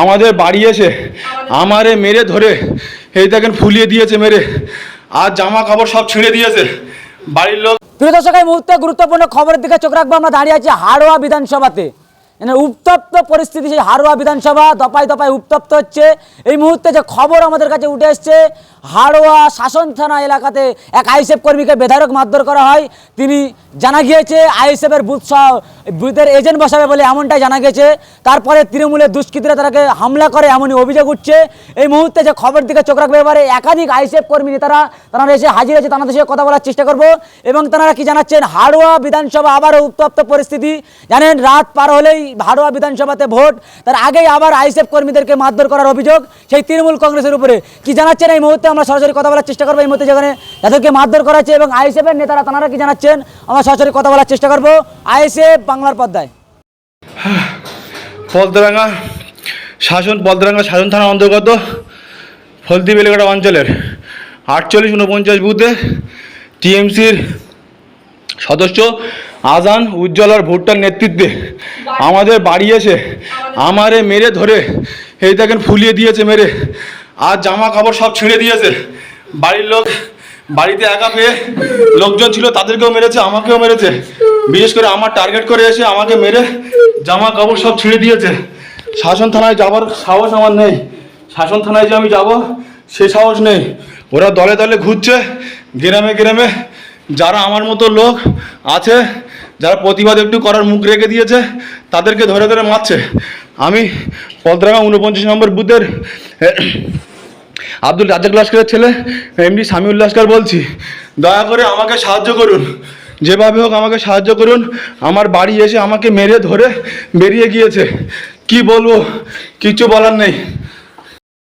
আমাদের বাড়ি এসে আমারে মেরে ধরে, এই দেখেন ফুলিয়ে দিয়েছে মেরে। আর জামা কাপড় সব ছিঁড়ে দিয়েছে। বাড়ির লোক প্রিয় দর্শক এই মুহূর্তে গুরুত্বপূর্ণ খবরের দিকে চোখ রাখব। আমরা দাঁড়িয়ে আছি হাড়োয়া বিধানসভাতে। উত্তপ্ত পরিস্থিতি, সেই হাড়োয়া বিধানসভা দপায় দপায় উত্তপ্ত হচ্ছে। এই মুহূর্তে যে খবর আমাদের কাছে উঠে এসছে, হাড়োয়া শাসন থানা এলাকাতে এক আইএসএফ কর্মীকে বেধারক মারধর করা হয়। তিনি জানা গিয়েছে, আইএসএফের বুথ বুথের এজেন্ট বসাবে বলে এমনটাই জানা গেছে তারপরে তৃণমূলের দুষ্কৃতীরা তাকে হামলা করে এমনই অভিযোগ উঠছে। এই মুহূর্তে যে খবর দিকে চোখ রাখবে এবারে একাধিক আইএসএফ কর্মী নেতারা, তারা এসে হাজির আছে তাদের সঙ্গে কথা বলার চেষ্টা করব। এবং তারা কি জানাচ্ছেন, হাড়োয়া বিধানসভা আবারও উত্তপ্ত পরিস্থিতি। জানেন, রাত পার হলেই হাড়োয়া বিধানসভাতে ভোট, তার আগেই আবার আইএসএফ কর্মীদেরকে মারধর করার অভিযোগ, সেই তৃণমূল কংগ্রেসের উপরে। কি জানাচ্ছেন এই মুহূর্তে? আমরা সরাসরি কথা বলার চেষ্টা করব এই মুহূর্তে যেখানে যাদেরকে মারধর করা হচ্ছে এবং আইএসএফের নেতারা, তারা কি জানাচ্ছেন? আমরা সরাসরি কথা বলার চেষ্টা করব। আইএসএফ, বাংলার পর্দায়। পলতরাঙ্গা শাসন পলতরাঙ্গা শাসন থানার অন্তর্গত ফলতি বেলেঘাটা অঞ্চলের আটচল্লিশ উনপঞ্চাশ বুথে টিএমসির সদস্য আজান উজ্জ্বল আর ভোটটার নেতৃত্বে। আমাদের বাড়ি এসে আমারে মেরে ধরে, এই দেখেন ফুলিয়ে দিয়েছে মেরে। আর জামা কাপড় সব ছিঁড়ে দিয়েছে। বাড়ির লোক বাড়িতে একা পেয়ে লোকজন ছিল, তাদেরকেও মেরেছে, আমাকেও মেরেছে। বিশেষ করে আমার টার্গেট করে এসে আমাকে মেরে জামা কাপড় সব ছিঁড়ে দিয়েছে। শাসন থানায় যাবার সাহস আমার নেই। শাসন থানায় যে আমি যাব, সে সাহস নেই। ওরা দলে দলে ঘুরছে, গ্রামে গ্রামে যারা আমার মতো লোক আছে, যারা প্রতিবাদ একটু করার মুখ রেখে দিয়েছে, তাদেরকে ধরে ধরে মারছে। আমি পদ্রাগা উনপঞ্চাশ নম্বর বুথের আব্দুল রাজাক লস্করের ছেলে, এমডি সামিউল লস্কর বলছি। দয়া করে আমাকে সাহায্য করুন। যেভাবে হোক আমাকে সাহায্য করুন। আমার বাড়ি এসে আমাকে মেরে ধরে বেরিয়ে গিয়েছে। কি বলব? কিছু বলার নেই।